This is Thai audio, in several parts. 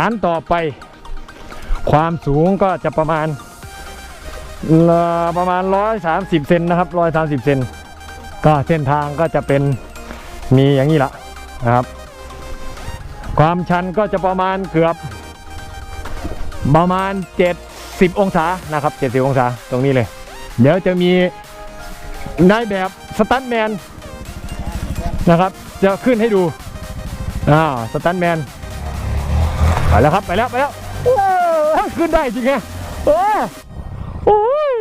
านต่อไป ความสูงก็จะประมาณประมาณ 130 เซนนะครับ 130 เซนก็เส้นทางก็จะเป็นมีอย่างนี้ละนะครับ ความชันก็จะประมาณเกือบประมาณ 70 องศานะครับ 70 องศาตรงนี้เลย เดี๋ยวจะมีนายแบบสตันแมนนะครับ จะขึ้นให้ดูอ้าสตันแมน ไปแล้วครับไปแล้วไปแล้วโอ้ขึ้นได้จริงไงโอ้โอ้ย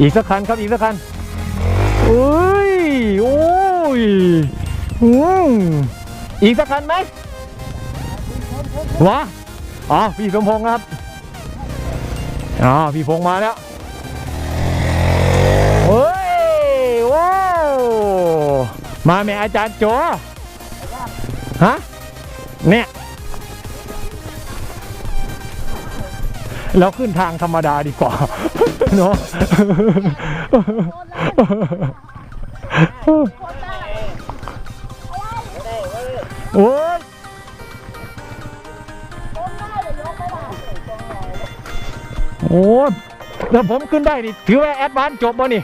อีกสักคันครับอีกสักคันโอ้ยโอ้ยอืมอีกสักคันไหมวะอ๋อพี่สมพงษ์ครับอ๋อพี่พงษ์มาแล้วเฮ้ยว้าวมาแม่อาจารย์โจฮะเนี่ย เราขึ้นทางธรรมดาดีกว่าเนาะโอ้ยโอ้ยถ้าผมขึ้นได้ดิถือว่าแอดวานจบบ่นี่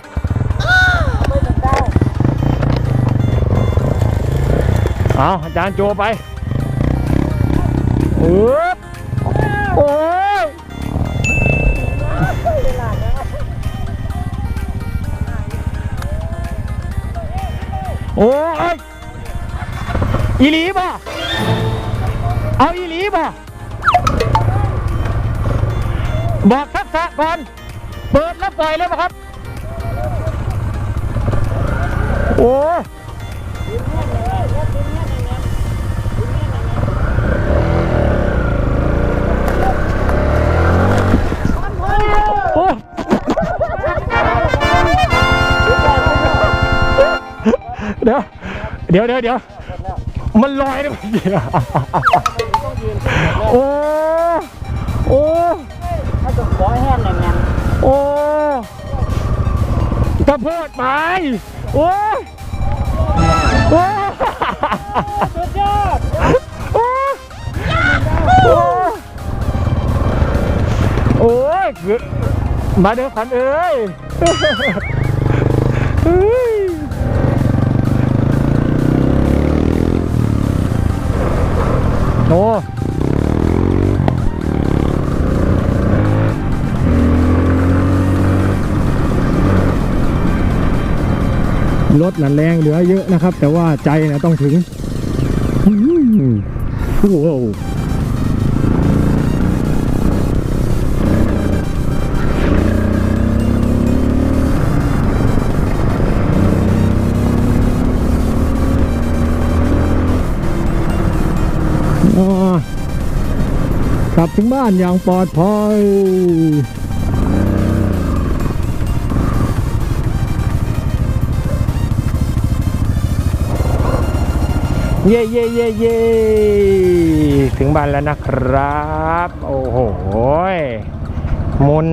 เอาอาจารย์โจไปเออ โอ้ยอีลีป่ะเอาอีลีป่ะบอกทักษะก่อน เปิดแล้วปล่อยเลยป่ครับ โอ้ ดี๋ยวเดี๋ยวเดี๋ยวเดี๋ยวมันลอยนะมันโอ้โอ้ถ้าจะขอแห้งอย่างนั้นโอ้กระโพดไปโอ้โอ้สุดยอดโอ้โอ้โอ้ยเกือบมาเด้อขวัญเอ้ย โอ้รถน่นแรงเหลือเยอะนะครับ แต่ว่าใจนะต้องถึงโอ้โห กลับถึงบ้านอย่างปลอดภัยเย่เย่เย่เย่ถึงบ้านแล้วนะครับ โอ้โหมุน